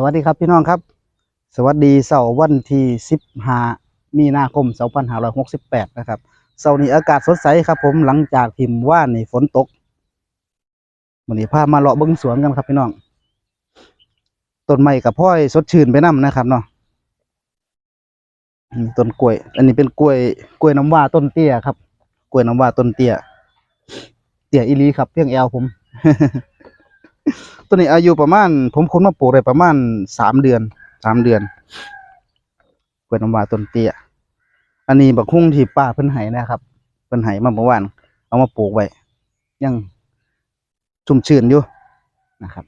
สวัสดีครับพี่น้องครับ สวัสดีเสาร์วันที่15มีนาคม2568 นะครับเสาร์นี้อากาศสดใสครับผมหลังจากพิมพ์ว่านี่ฝนตกวันนี้พามาเลาะเบิ้งสวนกันครับพี่น้องต้นไม้กับพ่อยสดชื่นไปน้ำนะครับเนาะต้นกล้วย อันนี้เป็นกล้วยกล้วยน้ำว้าต้นเตี้ยครับ กล้วยน้ำว้าต้นเตี้ย เตี้ยอีลีครับเพียงแอลผม ตัวนี้อายุประมาณ ผมค้นมาปลูกได้ประมาณสามเดือนสามเดือนกล้วยน้ำว้าต้นเตี้ยอันนี้บักฮุ่งที่ป้าเพิ่นให้นะครับ เพิ่นให้มาเมื่อวานเอามาปลูกไว้ยังชุ่มชื้นอยู่นะครับ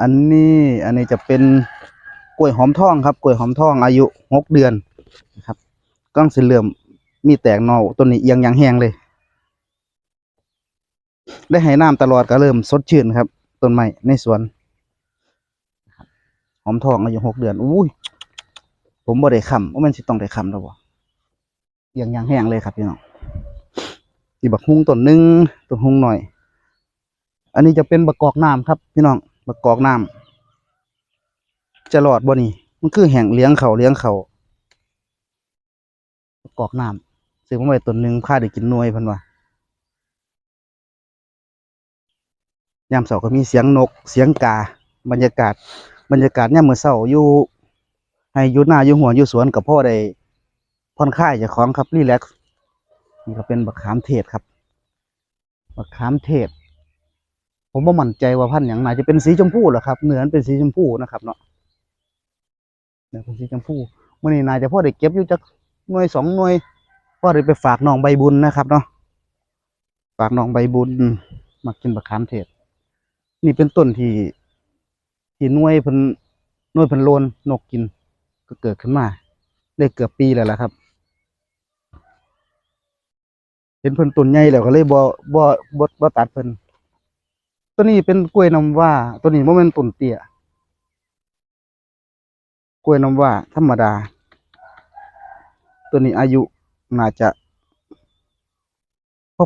อันนี้อันนี้จะเป็นกล้วยหอมทองครับกล้วยหอมทองอายุหกเดือนนะครับกำลังสิเหลื่อมมีแตกหนอต้นนี้เอียงยังแห้งเลย ได้ให้น้ำตลอดก็เริ่มสดชื่นครับต้นไม้ในสวนหอมทองอายุหกเดือนอุ้ยผมบ่ได้คำว่ามันสิต้องได้คำแล้วบ่เอียังยังแห้งเลยครับพี่น้องนี่บักฮุ้งต้นหนึ่งต้นฮุ้งหน่อย อันนี้จะเป็นบักกอกน้ำครับ พี่น้องบักกอกน้ำจะรอดบ่นี่มันคือแห่งเลี้ยงเขาเลี้ยงเขาบักกอกน้ำซื้อมาไว้ต้นหนึ่งพาได้กินน่วยพันว่า ยามเสาก็มีเสียงนก เสียงกา บรรยากาศ บรรยากาศยามมื้อเช้าอยู่ให้อยุดหน้าอยู่หัวอยู่สวนกับพ่อได้ผ่อนคลายจากของครับรีแลกซ์นี่ก็เป็นบักขามเทศครับ บักขามเทศ ผมบ่ามั่นใจว่าพันธุ์อย่างไหนจะเป็นสีชมพูเหรอครับเนื้อมันเป็นสีชมพูนะครับเนาะเนื้อเป็นสีชมพูเมื่อนี้นายจะพ่อได้เก็บอยู่จักหน่วยสองหน่วยพ่อได้ไปฝากน้องใบบุญนะครับเนาะฝากน้องใบบุญมากินบักขามเทศ นี่เป็นต้นที่ที่น่วยพิ่นน่วยพันโลนนกกิน ก็เกิดขึ้นมา ได้เกือบปีแล้วล่ะครับ เห็นเพิ่นต้นใหญ่แล้วก็เลยบ่บ่บ่บ่ตัดเพิ่นตัวนี้เป็นกล้วยน้ำว้าตัวนี้บ่แม่นต้นเตี้ยกล้วยน้ำว้าธรรมดา ตัวนี้อายุน่าจะ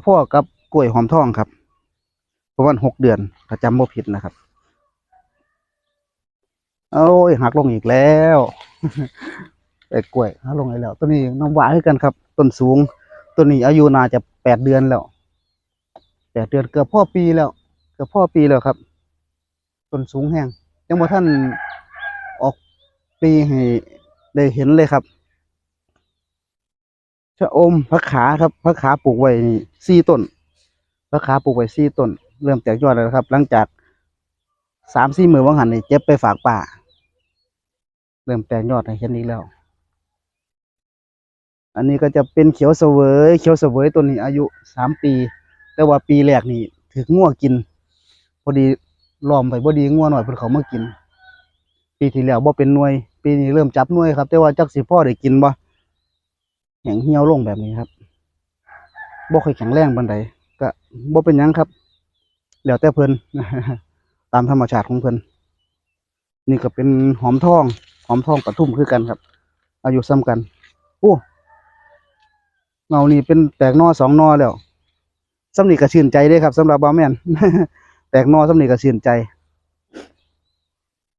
พ่อๆกับกล้วยหอมทองครับ ประมาณหกเดือนถ้าจำบ่ผิดนะครับโอ้ยหักลงอีกแล้วไอ้กล้วยหักลงอีกแล้วตัวนี้น้ำหวานคือกันครับต้นสูงตัวนี้อายุน่าจะแปดเดือนแล้วแปดเดือนเกือบพ่อปีแล้ว เกือบพ่อปีแล้วครับต้นสูงแห้งยังบ่ท่านออกปีให้ได้เห็นเลยครับชะอมพระขาครับพระขาปลูกไว้นี่สี่ต้นพระขาปลูกไว้สี่ต้น เริ่มแตกยอดแล้วนะครับ หลังจากสามสี่มือว่างหันนี่เจ็บไปฝากป่า เริ่มแตกยอดให้เห็นอีกแล้ว อันนี้ก็จะเป็นเขียวเสวยเขียวเสวยตัวนี้อายุสามปี แต่ว่าปีแรกนี่ถือง่วกิน พอดีล้อมไปพอดีง่วหน่อยเพิ่นเขามากิน ปีที่แล้วบ่เป็นหน่วย ปีนี้เริ่มจับหน่วยครับ แต่ว่าจักสิพ่อได้กินบ่แห้งเหี่ยวลงแบบนี้ครับบ่ค่อยแข็งแรงปานใดก็บ่เป็นยังครับ แล้วแต่เพิ่นตามธรรมชาติของเพิ่นนี่ก็เป็นหอมทอง หอมทองปทุมคือกันครับ อายุซ้ำกันโอ้เงานี่เป็นแตกนอสองนอแล้วสำนีก็ชื่นใจเด้ครับสำหรับบาวแมนแตกนอสำนีก็ชื่นใจ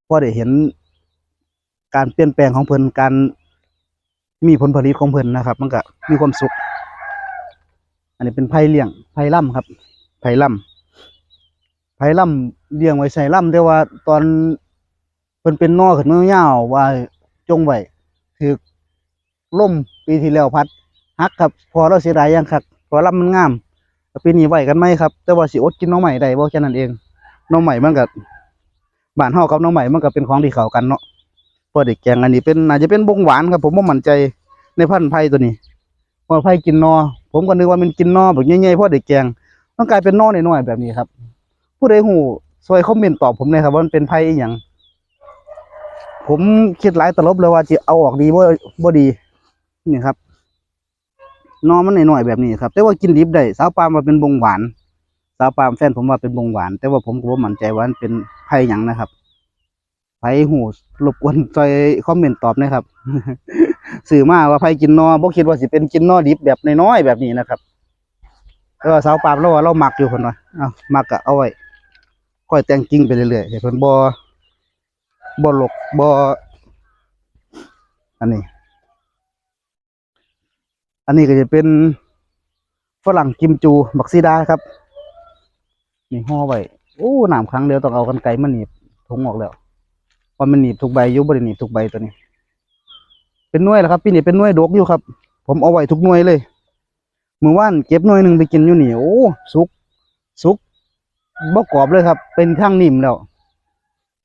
พอได้เห็นการเปลี่ยนแปลงของเพิ่นการมีผลผลิตของเพิ่นนะครับ มันก็มีความสุข อันนี้เป็นไผ่เลี้ยงไผ่ล่ำครับไผ่ล่ำ ไผ่ล่ำเลี้ยงไว้ใส่ล่ำแต่ว่าตอนเพิ่นเป็นนอขึ้นมายาวๆว่าจงไว้คือล่มปีที่แล้วพัดฮักครับพอเราเสียดายยังครับพอล่ำมันงามปีนี้ไว้กันไหมครับ แต่ว่าสิอดกินน้องใหม่ได้บ่แค่นั้นเองน้องใหม่มันก็บ้านเฮากับหน้องใหม่มันก็เป็นของที่เขากันเนาะพอได้แกงอันนี้เป็นน่าจจะเป็นบงหวานครับ ผมบ่มั่นใจในพันธุ์ไผ่ตัวนี้เพอไผ่กินนอ ผมก็นึกว่ามันกินนอแบบใหญ่ๆพอได้แกงมันกลายเป็นนอหน้อยๆแบบนี้ครับ ผู้ใดหูซอยคอมเมนต์ตอบผมเลยครับว่ามันเป็นไพ่อหย่างผมคิดหลายตลบเลยว่าจะเอาออกดีบ่บ่ดีนี่ครับนอมันหน่อยๆแบบนี้ครับ แต่ว่ากินดิบได้สาวปามว่าเป็นบงหวาน สาวปามแฟนผมว่าเป็นบงหวาน แต่ว่าผมก็บ่มั่นใจว่ามันเป็นไพ่หยังนะครับไพ่หูรบกวนซอยคอมเมนต์ตอบนะครับสื่อมาว่าไพ่กินนอบ่คิดว่าสิเป็นกินนอดิบแบบน้อยๆแบบนี้นะครับแต่ว่าสาวปาล์มเราว่าเราหมักอยู่คนว่าเอาหมักก็เอาไว้ ค่อยแต่งกิ่งไปเรื่อยๆให้เพิ่นบ่บ่หลกบ่อันนี้ อันนี้ก็จะเป็นฝรั่งกิมจูบักซีดาครับ นี่ห่อไว้โอ้หนามครั้งเดียวต้องเอากันไกรมาหนีบทงออกแล้วเพรามันหนีบทุกใบยุบบริหนีบทุกใบตัวนี้ เป็นน่วยแล้วครับพี่นี่เป็นน่วยดกอยู่ครับ ผมเอาไว้ทุกน่วยเลยเมื่อวานเก็บน่วยหนึ่งไปกินอยู่นี่โอ้สุก บ่กรอบเลยครับ เป็นข้างนิ่มแล้ว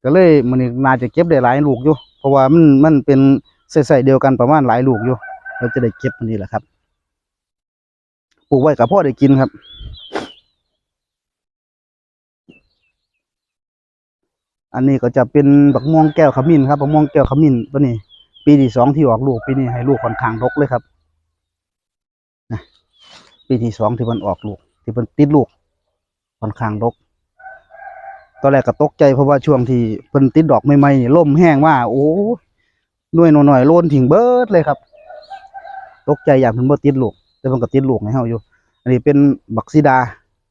ก็เลยมันนี่น่าจะเก็บได้หลายลูกอยู่ เพราะว่ามันมันเป็นใส่ๆเดียวกันประมาณหลายลูกอยู่ เราจะได้เก็บมันนี่แหละครับ ปลูกไว้กับพ่อได้กินครับ อันนี้ก็จะเป็นบักม่วงแก้วขมิ้นครับบักม่วงแก้วขมิ้นตัวนี้ ปีที่สองที่ออกลูกปีนี้ให้ลูกค่อนข้างรกเลยครับปีที่สองที่มันออกลูก ที่มันติดลูกค่อนข้างรก อนแรกก็ตกใจเพราะว่าช่วงที่เพิ่นติดดอกใหม่ๆนี่ล่มแห้งว่าโอ้หน่วยหน่อยๆโลนทิ้งเบิดเลยครับ ตกใจอย่างเพิ่นบ่ติดลูกแต่เพิ่นก็ติดลูกให้เฮาอยู่ อันนี้เป็นบักซีดา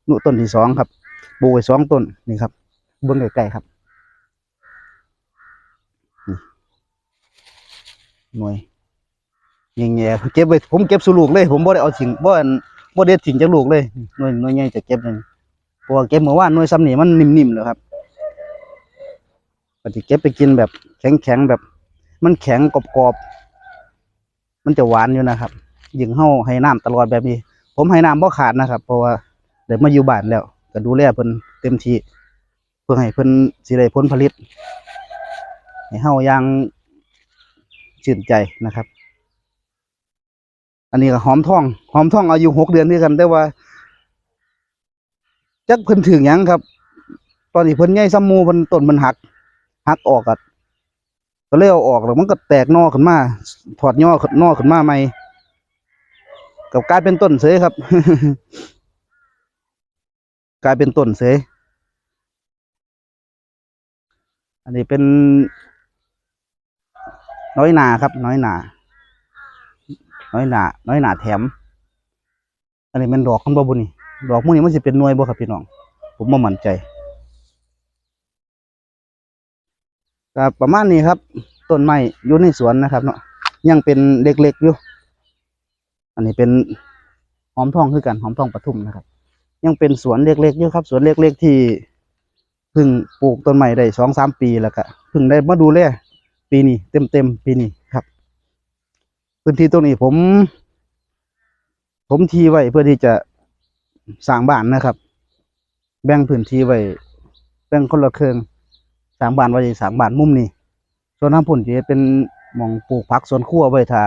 หนุต้นที่สองครับปลูกไว้สองต้นนี่ครับเบิ่งใกล้ๆครับนี่หน่วยแง่ๆเก็บไว้ผมเก็บสู่ลูกเลย ผมบ่ได้เอาทิ้งบ่บ่เด็ดทิ้งจากลูกเลยหน่วยหน่วยใหญ่จะเก็บเลยพราะว่าเก็บเมื่อวานหน่วยซ้ำนี่มันนิ่มๆแล้วครับ ก็สิเก็บไปกินแบบแข็งๆแบบ มันแข็งกรอบๆมันจะหวานอยู่นะครับยิงเฮาให้น้ำตลอดแบบนี้ ผมให้น้ำบ่ขาดนะครับ เพราะว่าเดี๋ยวมาอยู่บ้านแล้วก็ดูแลเพิ่นเต็มที่เพื่อให้เพิ่นสิได้ผลผลิตให้เฮาย่างชื่นใจนะครับ อันนี้ก็หอมท่อง หอมท่องอายุหกเดือนด้วยกัน แต่ว่าจักเพิ่นถึงยังครับ ตอนนี้เพิ่นใหญ่ซ้ำมูเพิ่นต้นมันหัก หักออกอะก็เลยเอาออกแล้วมันก็แตกนอขึ้นมา ถอดยอขึ้นนอขึ้นมาใหม่กับกลายเป็นต้นเสยครับ กลายเป็นต้นเสยอันนี้เป็น น้อยหนาครับ น้อยหนา น้อยหนา น้อยหนาแถม อันนี้เป็นดอกข้างบนนี่ดอกพวกนี้มันจะเป็นหน่วยบ่ครับพี่น้อง ผมบ่มั่นใจ ก็ประมาณนี้ครับต้นไม้อยู่ในสวนนะครับ เนาะยังเป็นเล็กๆอยู่อันนี้เป็นหอมทองคือกันหอมทองปทุมนะครับ ยังเป็นสวนเล็กๆอยู่ครับ สวนเล็กๆที่เพิ่งปลูกต้นใหม่ได้สองสามปีแล้วก็เพิ่งได้มาดูแลปีนี้เต็มๆปีนี้ครับ พื้นที่ตรงนี้ผม ผมทีไว้เพื่อที่จะสร้างบ้านนะครับ แบ่งพื้นที่ไว้แบ่งคนละเครื่อง สร้างบ้านไว้สร้างบ้านมุมนี้ส่วนทางพุ่นจะเป็นหมองปลูกผักสวนครัวไว้ถ้า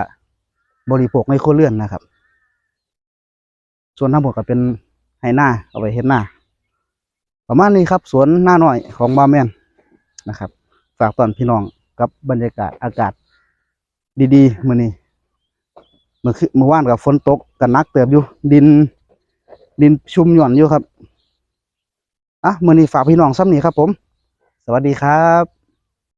บริโภคในครัวเรือนนะครับ ส่วนทั้งหมดก็เป็นไฮหน้าเอาไว้เฮ็ดหน้าประมาณนี้ครับ สวนหน้าหน่อยของบาแมนนะครับ ฝากตอนพี่น้องกับบรรยากาศอากาศดีๆมื้อนี้เมื่อคืนเมื่อวานกับฝนตกกันนักเติบอยู่ ดิน ดินชุ่มหย่อนอยู่ครับอะมื้อนี้ฝากพี่น้องซ้ำนี้ครับผม วัสดีครับ